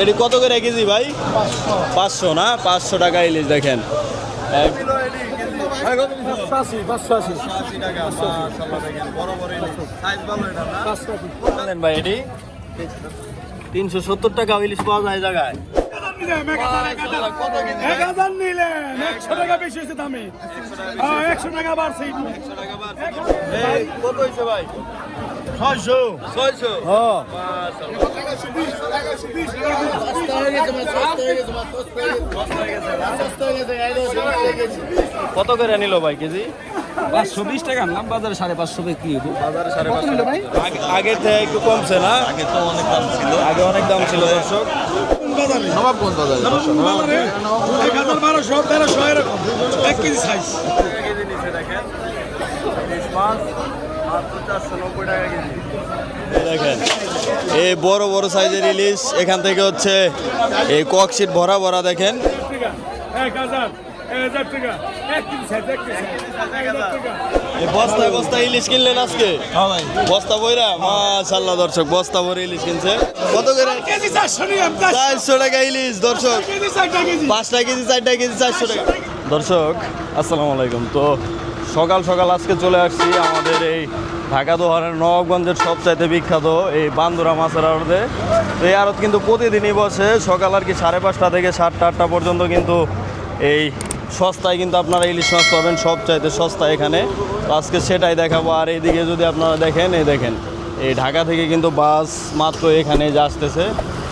এটি কত করে কেজি ভাই? পাঁচশো না? পাঁচশো টাকা ইলিশ দেখেন। ভাই এটি? তিনশো সত্তর টাকা ইলিশ পাওয়া যায় জায়গায়। হ্যাঁ একশো টাকা বাড়ছে। কত হয়েছে ভাই? ছয়শো। ছয়শো? কত করে নিল ভাই কেজি? পাঁচশো বিশ টাকা আনলাম বাজারে সাড়ে পাঁচশো বিক্রি হতো বাজারে সাড়ে পাঁচশো। আগের থেকে একটু কমছে না? আগে তো অনেক দাম ছিল। আগে অনেক দাম ছিল দর্শক। এক হাজার বারোশো তেরোশো এরকম। এক কেজি সাইজ এই বড় বড় সাইজের ইলিশ, এখান থেকে হচ্ছে এই ককশিট ভরা ভরা দেখেন। বস্তায় ইলিশ বস্তা দর্শক, বস্তা কিনছে। চারশো টাকা ইলিশ, দর্শক। পাঁচটা কেজি, চারটা কেজি, চারশো টাকা। দর্শক, আসসালামু আলাইকুম। তো সকাল সকাল আজকে চলে আসছি আমাদের এই ঢাকা দোহারের নবাবগঞ্জের সবচাইতে বিখ্যাত এই বান্দুরা মাছের আড়তে। তো এই আড়ত কিন্তু প্রতিদিনই বসে, সকাল আর কি সাড়ে পাঁচটা থেকে সাতটা, আটটা পর্যন্ত কিন্তু এই সস্তায় কিন্তু আপনারা ইলিশ মাছ পাবেন, সবচাইতে সস্তা এখানে। তো আজকে সেটাই দেখাবো। আর এইদিকে যদি আপনারা দেখেন, এই দেখেন, এই ঢাকা থেকে কিন্তু বাস মাত্র এখানে যে আসতেছে।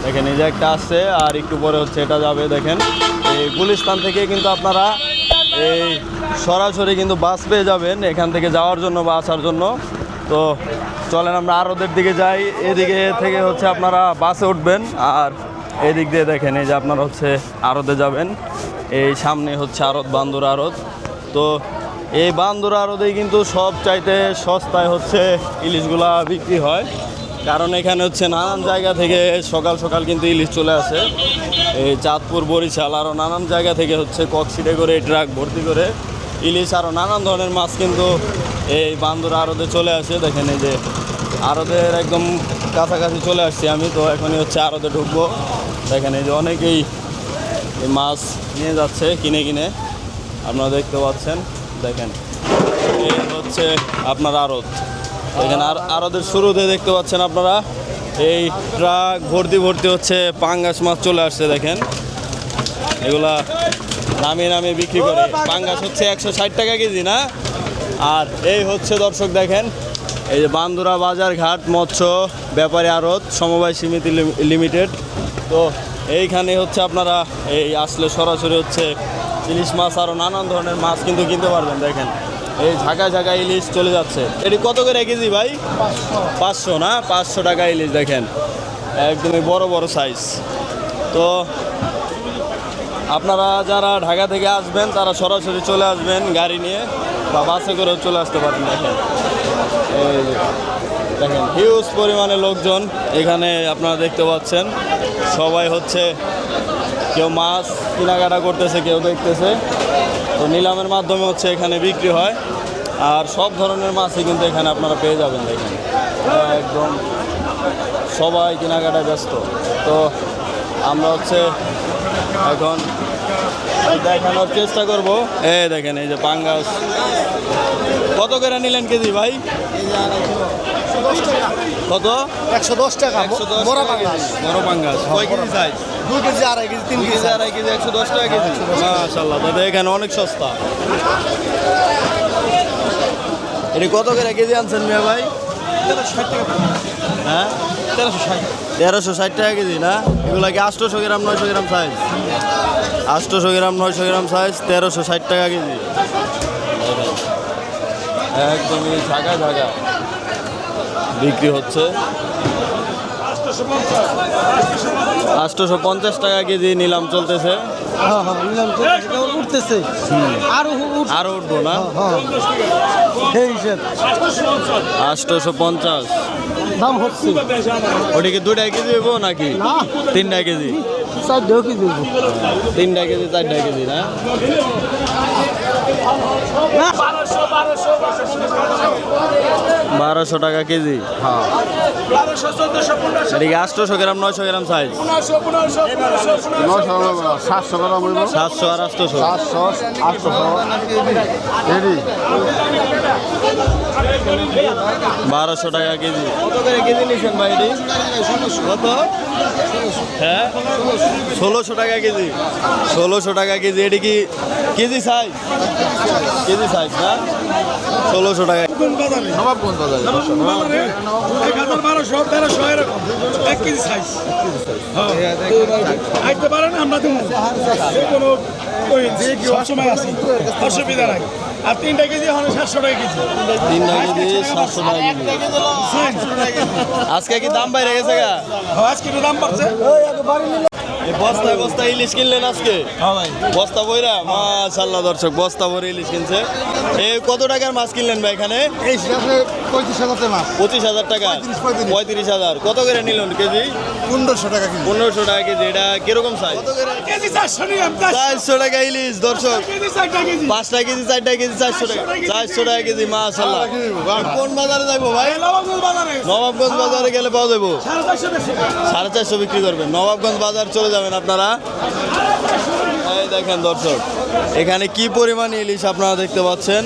দেখেন, এই যে একটা আসছে, আর একটু পরে হচ্ছে এটা যাবে, দেখেন। এই গুলিস্তান থেকে কিন্তু আপনারা এই সরাসরি কিন্তু বাস পেয়ে যাবেন এখান থেকে যাওয়ার জন্য বা আসার জন্য। তো চলেন আমরা আরদের দিকে যাই। এদিকে থেকে হচ্ছে আপনারা বাসে উঠবেন আর এদিক দিয়ে দেখেন এই যে আপনারা হচ্ছে আরতে যাবেন। এই সামনে হচ্ছে আরত বান্দুর আরত তো এই বান্দুর আরতেই কিন্তু সব চাইতে সস্তায় হচ্ছে ইলিশগুলা বিক্রি হয়। কারণ এখানে হচ্ছে নানান জায়গা থেকে সকাল সকাল কিন্তু ইলিশ চলে আসে। এই চাঁদপুর, বরিশাল আরও নানান জায়গা থেকে হচ্ছে ককশিটে করে ট্রাক ভর্তি করে ইলিশ আরও নানান ধরনের মাছ কিন্তু এই বান্দুর আড়তে চলে আসে। দেখেন এই যে আড়তের একদম কাছাকাছি চলে আসছি আমি, তো এখনই হচ্ছে আড়তে ঢুকবো। দেখেন এই যে অনেকেই এই মাছ নিয়ে যাচ্ছে কিনে কিনে। আপনারা দেখতে পাচ্ছেন, দেখেন। এই হচ্ছে আপনার আড়ত। দেখেন আর আড়তের শুরুতে দেখতে পাচ্ছেন আপনারা, এই ট্রাক ভর্তি ভর্তি হচ্ছে পাঙ্গাস মাছ চলে আসছে, দেখেন। এগুলা নামিয়ে নামে বিক্রি করে। পাঙ্গাস হচ্ছে একশো ষাট টাকা কেজি না? আর এই হচ্ছে দর্শক দেখেন এই যে বান্দুরা বাজার ঘাট মৎস্য ব্যাপারী আড়ত সমবায় সমিতি লিম- লিমিটেড। তো এইখানে হচ্ছে আপনারা এই আসলে সরাসরি হচ্ছে ইলিশ মাছ আরও নানান ধরনের মাছ কিন্তু কিনতে পারবেন দেখেন। এই ঝাঁকা ঝাঁকা ইলিশ চলে যাচ্ছে। এটি কত করে কেজি ভাই? পাঁচশো না? পাঁচশো টাকা ইলিশ দেখেন। একদমই বড় বড় সাইজ তো আপনারা যারা ঢাকা থেকে আসবেন, তারা সরাসরি চলে আসবেন গাড়ি নিয়ে বা বাসে করেও চলে আসতে পারেন, দেখেন। এই দেখেন হিউজ পরিমাণে লোকজন এখানে আপনারা দেখতে পাচ্ছেন। সবাই হচ্ছে, কেউ মাছ কেনাকাটা করতেছে, কেউ দেখতেছে। তো নিলামের মাধ্যমে হচ্ছে এখানে বিক্রি হয়। আর সব ধরনের মাছই কিন্তু এখানে আপনারা পেয়ে যাবেন, দেখেন। একদম সবাই কেনাকাটায় ব্যস্ত। তো আমরা হচ্ছে এখন দেখানোর চেষ্টা করব। এই দেখেন এই যে পাঙ্গাস। কত করে নিলেন কেজি ভাই? কত? একশো দশ টাকা বড় পাঙ্গাস। K G. বড় পাঙ্গাস। কয় কেজি সাইজ দুই কেজি আড়াই কেজি তিন কেজি আড়াই কেজি একশো দশ টাকা কেজি? মাশাল্লাহ তাহলে এখানে অনেক সস্তা। এটি কত করে কেজি আনছেন মিয়া ভাই? হ্যাঁ? তেরোশো ষাট। তেরোশো ষাট টাকা কেজি না? এগুলা কি আটশোশো গ্রাম নয়শো গ্রাম সাইজ আটশোশো গ্রাম নয়শো গ্রাম সাইজ তেরোশো ষাট টাকা কেজি। একদমই ঝাঁকা ঝাঁকা বিক্রি হচ্ছে। আটশোশো পঞ্চাশ টাকা কেজি নিলাম চলতেছে। হ্যাঁ হ্যাঁ উঠতেছে। আরও উঠবো না? হ্যাঁ আটশোশো পঞ্চাশ। দাম হচ্ছে। ওটিকে দুটাই কেজি হইব নাকি। তিনটা কেজি? চারটেও কি দেবো তিনটা কেজি চারটা কেজি না? বারোশো টাকা কেজি। এদিকে আটশোশো গ্রাম নয়শো গ্রাম সাইজ সাতশো গ্রাম সাতশো আর আটশোশো। সাতশো আটশো বারোশো টাকা কেজি। কত করে কেজি নিচ্ছেন ভাই কত? হ্যাঁ? ষোলোশো টাকা কেজি। ষোলোশো টাকা কেজি এটি কি কেজি সাইজ কেজি সাইজ না? ষোলোশো টাকা। নবাবগঞ্জ বাজারে? বাজারে? এক হাজার বারোশো তেরোশো এরকম। এক কেজি সাইজ পারেন আমরা দেবো। যে কোনো ওই সবসময় অসুবিধা নাই। আর তিনটা কেজি হলে সাতশো টাকা কেজি। তিনটা কেজি সাতশো টাকা কেজি। আজকে কি দাম বাইরে গেছে গা? আজকে একটু দাম বাড়ছে। এই বস্তায় বস্তা ইলিশ কিনলেন আজকে? বস্তা বইরা? মাশাল্লাহ দর্শক বস্তা ভরে ইলিশ কিনছে। এই কত টাকার মাছ কিনলেন ভাই এখানে? পঁয়ত্রিশ হাজার মাছ পঁচিশ হাজার টাকা? পঁয়ত্রিশ, হাজার। কত করে নিলেন কেজি? পনেরোশো টাকা পনেরোশো টাকা কেজি। এটা কীরকম সাইজ চারশো টাকা ইলিশ দর্শক। পাঁচটা কেজি চারটা কেজি চারশো টাকা। চারশো টাকা কেজি। মাশাল্লাহ কোন বাজারে যাব ভাই? নবাবগঞ্জ বাজারে। গেলে পাওয়া যাব। সাড়ে চারশো সাড়ে চারশো বিক্রি করবেন। নবাবগঞ্জ বাজার চলে যাবেন আপনারা। এই দেখেন দর্শক এখানে কি পরিমাণ ইলিশ আপনারা দেখতে পাচ্ছেন?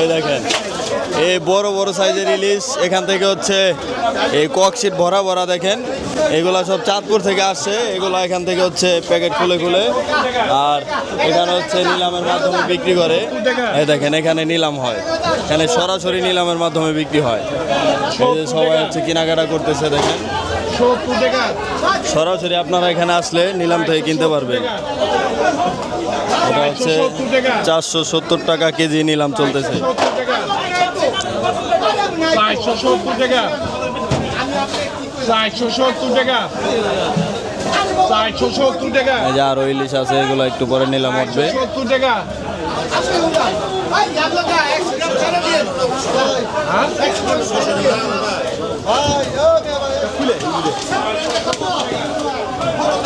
এই দেখেন। এই বড় বড় সাইজের ইলিশ, এখান থেকে হচ্ছে এই ককশিট ভরা ভরা দেখেন। এগুলা সব চাঁদপুর থেকে আসছে, এগুলা এখান থেকে হচ্ছে প্যাকেট খুলে খুলে। আর এখানে হচ্ছে নিলামের মাধ্যমে বিক্রি করে। এই দেখেন, এখানে নিলাম হয়। এখানে সরাসরি নিলামের মাধ্যমে বিক্রি হয়। এই যে সবাই হচ্ছে কেনাকাটা করতেছে, দেখেন। সরাসরি আপনারা এখানে আসলে নিলাম থেকে কিনতে পারবেন। এটা হচ্ছে চারশো সত্তর টাকা কেজি নিলাম চলতেছে। চারশো সত্তর টাকা। চারশো সত্তর টাকা। চারশো সত্তর টাকা। আরও ইলিশ আছে এগুলো একটু পরে নিলাম উঠবে সত্তর টাকা।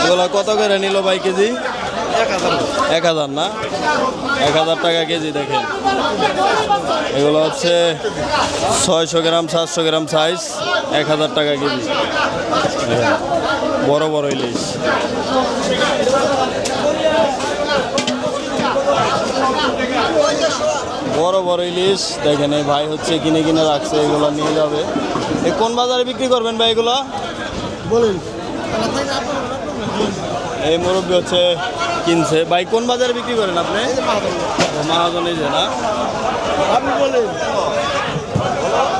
এগুলো কত করে নিল ভাই কেজি? এক হাজার না? এক হাজার টাকা কেজি দেখেন। এগুলো হচ্ছে ছয়শো গ্রাম সাতশো গ্রাম সাইজ এক হাজার টাকা কেজি। বড় বড় ইলিশ। বড় বড় ইলিশ। দেখেন এই ভাই হচ্ছে কিনে কিনে রাখছে এগুলো নিয়ে যাবে। এ কোন বাজারে বিক্রি করবেন ভাই এগুলো? বলেন। এই মুরব্বী হচ্ছে কিনছে। ভাই কোন বাজারে বিক্রি করেন আপনি? মাহাজনে যে না? আপনি বলেন।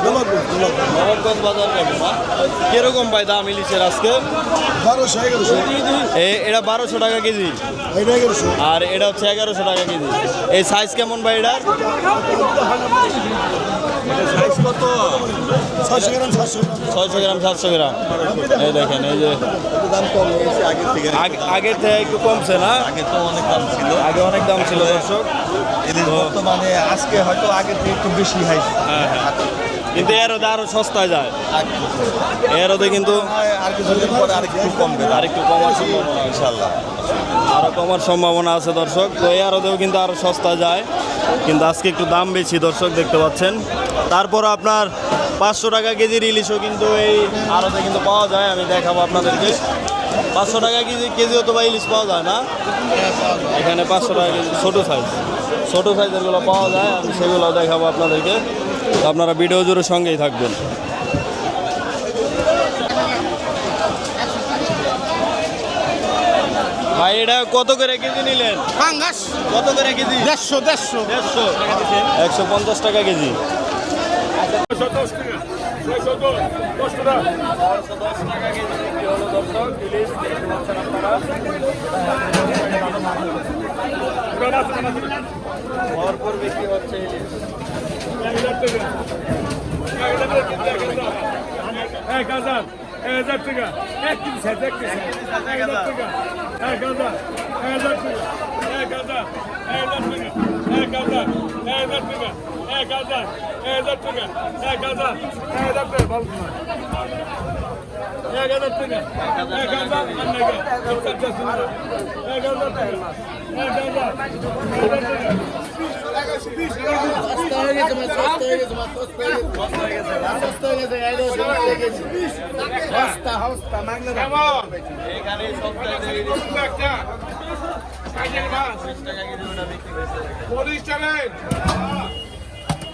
নবাবগঞ্জ বাজার কীরকম ভাই দাম ইলিশের আজকে? বারোশো এগারোশো। এটা বারোশো টাকা কেজি। আর এটা হচ্ছে এগারোশো টাকা কেজি। এই সাইজ কেমন ভাই ছয়শো গ্রাম সাতশো ছয়শো গ্রাম। সাতশো গ্রাম এই দেখেন এই যে দাম কম আগের থেকে আগের থেকে একটু কমছে না? আগে তো অনেক দাম ছিল। আগে অনেক দাম ছিল দর্শক। এদের বর্তমানে আজকে হয়তো আগের থেকে একটু বেশি হাইছে কিন্তু এরোদে আরও সস্তায় যায়। এরোদে কিন্তু আর কিছুদিন পরে আর একটু কমবে আর একটু কমার সম্ভাবনা ইনশাল্লাহ আরও কমার সম্ভাবনা আছে দর্শক। তো আরোদেও কিন্তু আরও সস্তা যায়। কিন্তু আজকে একটু দাম বেশি দর্শক দেখতে পাচ্ছেন। তারপর আপনার পাঁচশো টাকা কেজির ইলিশও কিন্তু এই আরোতে কিন্তু পাওয়া যায় আমি দেখাবো আপনাদেরকে। পাঁচশো টাকা কেজি কেজি তো বা ইলিশ পাওয়া যায় না? এখানে পাঁচশো টাকা কেজি ছোটো সাইজ ছোটো সাইজেরগুলো পাওয়া যায় আমি সেগুলো দেখাবো আপনাদেরকে। আপনারা ভিডিও জুড়ে সঙ্গেই থাকবেন। ভাই এটা কত করে কেজি নিলেন? কত করে কেজি? দেড়শো দেড়শো। দেড়শো। একশো পঞ্চাশ টাকা কেজি। ভরপুর বিক্রি হচ্ছে ইলিশ এক হাজার এক হাজার টাকা এক কেজি সাইজ এক কেজি এক হাজার টাকা এক হাজার এক হাজার টাকা এক হাজার Gaza. Gaza Türk'e. Ya Gaza. Ya Gaza Türk'e. Balkınlar. Ya Gaza Türk'e. Ya Gaza Annege. İpsak çasınlar. Ya Gaza Türk'e. Ya Gaza. Hastaya gezdim, hastaya gezdim, hastaya gezdim. Hastaya gezdim, hastaya gezdim, hastaya gezdim. Hasta, hasta, magna. Tamam. Egal, hastaya gezdim. Kaçın var. 5 dakika gidiyor, 5 dakika. Polis çalın.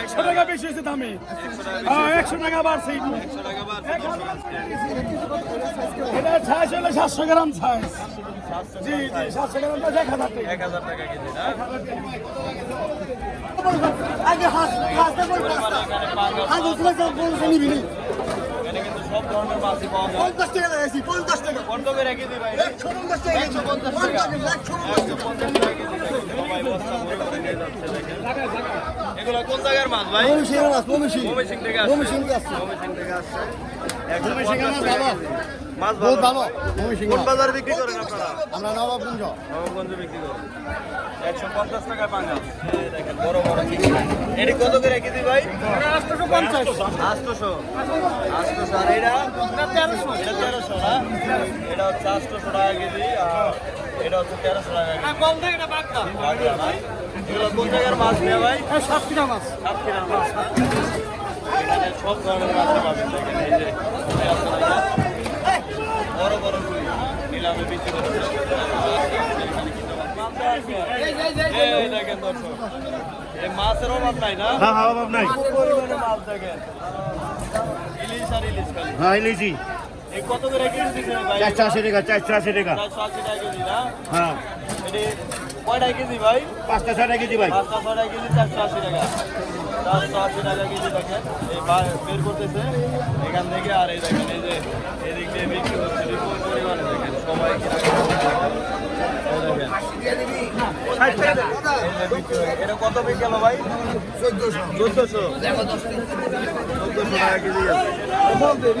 একশো টাকা বেশি হয়েছে দামে একশো টাকা বাড়ছে এটা size হলে সাতশো গ্রাম সাইজ জি জি সাতশো গ্রাম এক হাজার টাকা আগে হাত বলছে নিবি ধরনের মাছই পাওয়া যায় পঞ্চাশ টাকা লাগাইছি পঞ্চাশ টাকা কত করে কেজি ভাই একশো পঞ্চাশ টাকা একশো পঞ্চাশ টাকা একশো পঞ্চাশ টাকা কেজি সবাই বস্তা ভরে ভরে নিয়ে যাচ্ছে দেখেন এগুলো কোন জায়গার মাছ ভাই মমিষিং মাছ মমিষিং ময়মনসিং থেকে আসছে মমিষিং আসছে ময়মনসিং থেকে আসছে একশো পঞ্চাশ টাকা। মাছ বহুত ভালো। কোন বাজারে বিক্রি করেন আপনারা? আমরা নবাবগঞ্জ। নবমগঞ্জে বিক্রি করেন একশো পঞ্চাশ টাকায় এই দেখেন বড় বড় এটি কত করে কেজি ভাই? আটশো পঞ্চাশ আটশোশো। আটশোশো। আর এটা? তেরোশো এটা তেরোশো না? এটা হচ্ছে আটশোশো টাকা কেজি আর এটা হচ্ছে তেরোশো টাকা কেজি। কম থেকে এটা বাগদা বাগদা না? এগুলো কোন জায়গার মাছ নেই ভাই সাতক্ষীরা মাছ। সাতক্ষীরার মাছ সব ধরনের মাছ পাবেন দেখেন এই যে। আরও বড় করে নিলামে বিক্রি করতে মাছের অভাব নাই না? হ্যাঁ, হ্যাঁ, ইলিশ আর ইলিশ খালি। হ্যাঁ ইলিশই। কত করে কেজি দিছেন ভাই? 480 টাকা 480 টাকা। 480 টাকা কেজি না? হ্যাঁ। এটা কেজি ভাই? 5টা 6টা কেজি ভাই। 5টা 6টা কেজি 480 টাকা। চারশো আশি টাকা কেজি দেখেন, এই বের করতেছে। এখান থেকে আর এই এই যে এদিক দিয়ে বিক্রি হচ্ছে, বিপুল পরিমাণে এটা কত হলো ভাই? চোদ্দশো। চোদ্দশো টাকা কেজি তেরোশো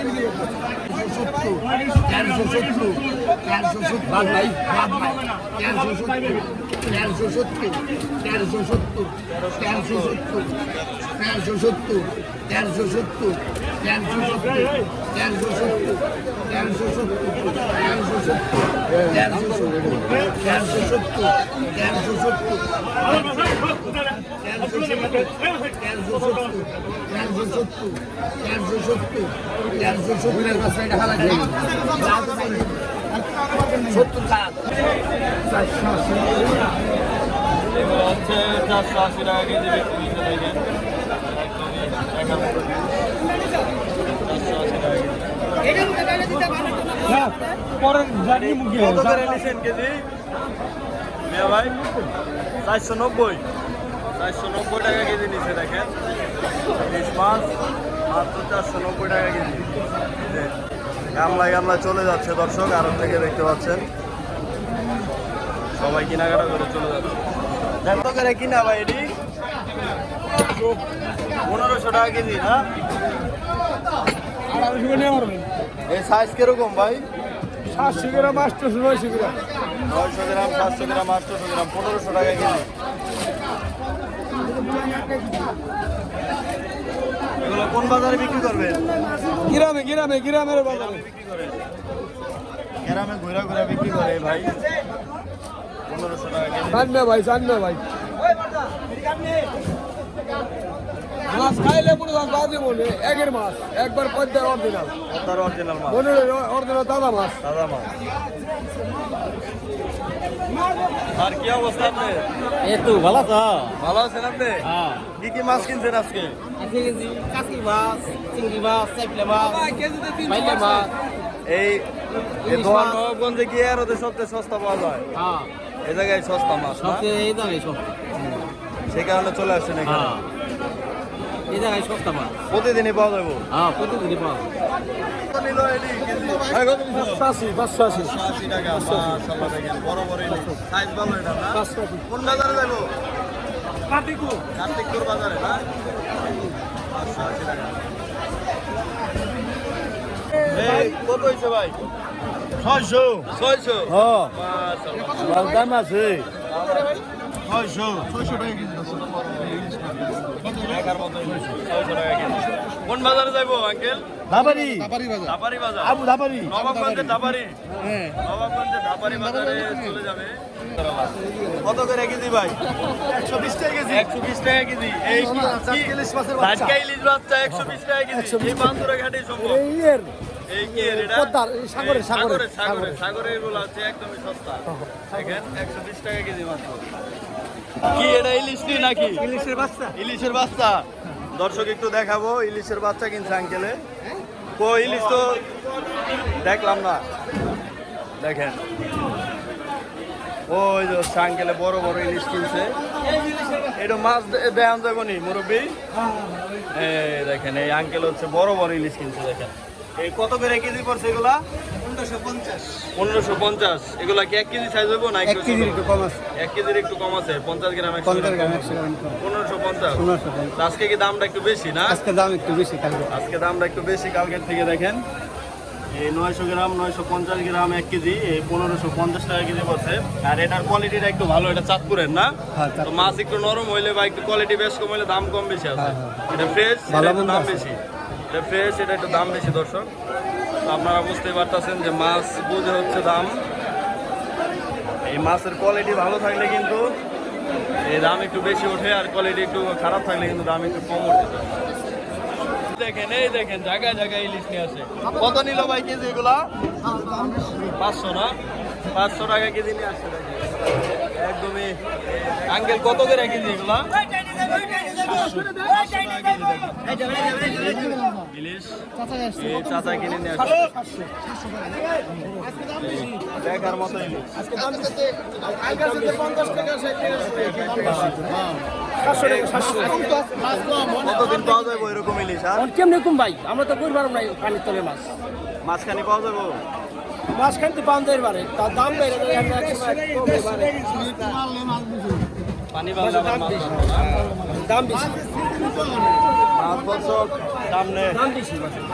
সত্তর তেরোশো সত্তর তেরোশো সত্তর তেরোশো সত্তর তেরোশো সত্তর তেরোশো সত্তর তেরোশো সত্তর তেরোশো সত্তর তেরোশো সত্তর তেরোশো সত্তর তেরোশো সত্তর তেরোশো সত্তর তেরোশো সত্তর তেরোশো সত্তর তেরোশো সত্তর তেরোশো সত্তর তেরোশো সত্তর তেরোশো সত্তর তেরোশো সত্তর তেরোশো সত্তর হালা যায় সত্তর চারশো টাকা কেজি বিক্রি হচ্ছে দেখেন একদমই একান্ন চারশো আশি টাকা কেজি পরে জানি মুখে কেজি ভাই। চারশো নব্বই চারশো নব্বই টাকা কেজি নিচে দেখেন ইলিশ মাছ মাত্র চারশো নব্বই টাকা কেজি গামলায় গামলায় চলে যাচ্ছে দর্শক আরব থেকে দেখতে পাচ্ছেন। সবাই কেনাকাটা করে চলে যাচ্ছে কত করে কিনা ভাই এটি। পনেরোশো টাকা কেজি না? এই সাইজ কীরকম ভাই? সাতশো গ্রাম আটশো নয়শো গ্রাম। নয়শো গ্রাম সাতশো গ্রাম আটশোশো গ্রাম পনেরোশো টাকা কেজি। এগুলো কোন বাজারে বিক্রি করবেন গ্রামে গ্রামে গ্রামের বাজারে। বিক্রি করেন গ্রামে ঘুরা ঘুরা বিক্রি করে ভাই। পনেরোশো টাকা ভাই চান্না ভাই। মাছ খাইলে হয় বাজে মনে একের মাছ একবার পদ্মার অরিজিনাল। মাছ। মনে অরিজিনাল দাদা মাছ। দাদা মাছ। আর কি অবস্থা আপনার? এই তো ভালো তো ভালো আছেন আপনি? হ্যাঁ। কি কি মাছ কিনছেন আজকে? কাকি মাছ চিংড়ি মাছ চাইপলে মাছ পাইলে মাছ এই দোয়ার নবাবগঞ্জে কি আর ওদের সবচেয়ে সস্তা পাওয়া যায়? হ্যাঁ। এই জায়গায় সস্তা মাছ না? এই সেই কারণে চলে আসছেন এখানে। হ্যাঁ। এই জায়গায় সস্তা পাওয়া প্রতিদিনই পাওয়া যাব। হ্যাঁ প্রতিদিনই পাওয়া কোন বাজারে যাব? কার্তিকপুর। কার্তিকপুর বাজারে না? পাঁচশো আশি টাকা। কত হয়েছে ভাই? ছয়শো। ছয়শো? হ্যাঁ। দাম আছে। ছয়শো ছয়শো টাকা কোন বাজারে যাইবো আঙ্কেল? ধাবারি ধাপারি বাজার। আবু ধাবারি নবাবগঞ্জের ধাপারি হ্যাঁ। নবাবগঞ্জের ধাপারি বাজারে চলে যাবে। কত করে কেজি ভাই? একশো বিশ টাকা কেজি। একশো বিশ টাকা কেজি। এই কি- ইলিশ মাছের বাচ্চা। টাটকা ইলিশ বাচ্চা একশো বিশ টাকা কেজি। এই বান্দুরা ঘাটে সম্ভব। এই এর। এই কি এর এটা? পদ্মার, সাগরে, সাগরে, সাগরে সাগরে এগুলো আছে একদমই সস্তা। দেখেন একশো বিশ টাকা কেজি মাত্র। কি এটা ইলিশ নি নাকি? ইলিশের বাচ্চা। ইলিশের বাচ্চা। দর্শক একটু দেখাবো ইলিশের বাচ্চা কিনছে আঙ্কেলে কো ইলিশ তো দেখলাম না। দেখেন। ওই যে আঙ্কেলে বড় বড় ইলিশ কিনছে। এটা মাছ দেখান যাব নি মুরব্বী? এই দেখেন এই আঙ্কেল হচ্ছে বড় বড় ইলিশ কিনছে দেখেন। এই কত করে কেজি পড়ছে এগুলা? পনেরোশো পঞ্চাশ। এগুলা কি এক কেজি সাইজ হইব না একটু কম আছে। এক কেজির একটু কম আছে পঞ্চাশ গ্রাম পঞ্চাশ পনেরোশো পঞ্চাশ। আজকে কি দামটা একটু বেশি না? আজকে দাম একটু বেশি কালকে। আজকে দামটা একটু বেশি কালকের থেকে দেখেন। এই নয়শো গ্রাম নয়শো পঞ্চাশ গ্রাম এক কেজি এই পনেরোশো পঞ্চাশ টাকা কেজি পড়ছে আর এটার কোয়ালিটিটা একটু ভালো এটা চাঁদপুরের না? হ্যাঁ, তো মাছ একটু নরম হইলে বা একটু কোয়ালিটি বেশ কম হইলে দাম কম বেশি আছে। হ্যাঁ, হ্যাঁ। এটা ফ্রেশ দাম বেশি। এটা ফ্রেশ এটা একটু দাম বেশি দর্শক। আপনারা বুঝতে পারতেছেন যে মাছ বুঝে হচ্ছে দাম। এই মাছের কোয়ালিটি ভালো থাকলে কিন্তু এই দাম একটু বেশি ওঠে আর কোয়ালিটি একটু খারাপ থাকলে কিন্তু দাম একটু কম ওঠে। দেখেন, এই দেখেন, জায়গায় জায়গায় ইলিশ নিয়ে আসে। কত নিল ভাই কেজি এগুলা? পাঁচশো না? পাঁচশো টাকা কেজি নিয়ে আসছে। একদমই আঙ্কেল কত করে কেজি এগুলা? চাচা কিনে নিয়ে আসছে এই দেখার মতো ইলিশ কতদিন পাওয়া যাবে এরকম ইলিশ আর? কেমনি কম ভাই? আমরা তো কই পারব না পানির তলে মাছ। মাঝখানে পাওয়া যাব? পান দেয় পারে তার দাম বেড়ে যায় দাম বেশি। বছর দাম।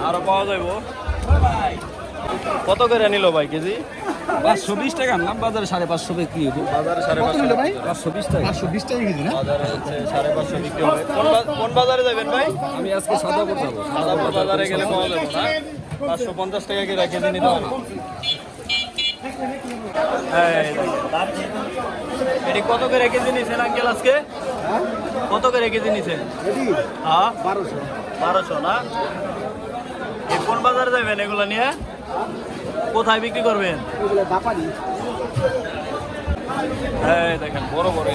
আরও পাওয়া যাইব। কত করে নিল ভাই কেজি? পাঁচশো বিশ টাকা। নাম বাজারে সাড়ে পাঁচশো বিক্রি হতো বাজারে সাড়ে পাঁচশো পাঁচশো বিশ টাকা। পাঁচশো বিশ টাকা কেজি না? বাজারে হচ্ছে সাড়ে পাঁচশো বিক্রি হবে। কোন বাজারে যাবেন ভাই? আমি আজকে সাদা করতে যাব। সাদাপুর বাজারে গেলে পাওয়া যাবে না? পাঁচশো পঞ্চাশ টাকা করে কেজি নিতে হবে। এটি কত করে কেজি নিছেন আঙ্কেল আজকে? কত করে কেজি নিছেন? হ্যাঁ? বারোশো। বারোশো না? এই কোন বাজারে যাবেন এগুলো নিয়ে? কোথায় বিক্রি করবেন? এই দেখেন বড় বড়।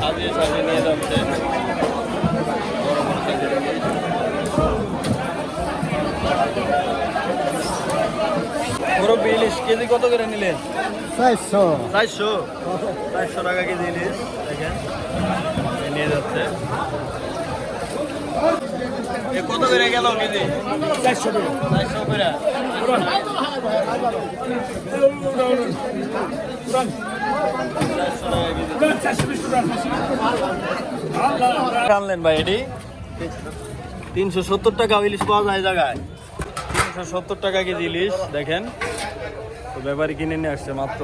সাজিয়ে সাজিয়ে নিয়ে যাচ্ছে বড় বড় সাইজের ইলিশ। মুরব্বি ইলিশ কেজি কত করে নিলেন চারশো। চারশো? চারশো টাকা কেজি ইলিশ দেখেন। নিয়ে যাচ্ছে। কত করে গেল কেজি? চারশো চারশো আনলেন ভাই এটি? তিনশো সত্তর টাকা ইলিশ পাওয়া যায় জায়গায়। তিনশো সত্তর টাকা কেজি ইলিশ দেখেন। তো ব্যাপারী কিনে নিয়ে আসছে মাত্র।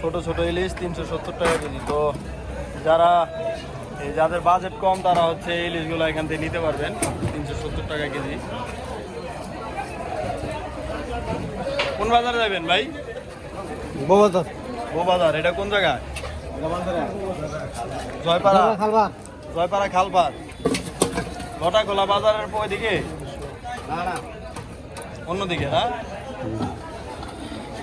ছোট ছোট ইলিশ তিনশো সত্তর টাকা কেজি। তো যারা এই যাদের বাজেট কম তারা হচ্ছে ইলিশগুলো এখান থেকে নিতে পারবেন। তিনশো সত্তর টাকা কেজি। কোন বাজারে যাবেন ভাই? বৌবাজার। ও বাজার এটা কোন জায়গায় জয়পাড়া। খালবা জয়পাড়া খালপার লটাখোলা বাজারের ওই দিকে অন্যদিকে না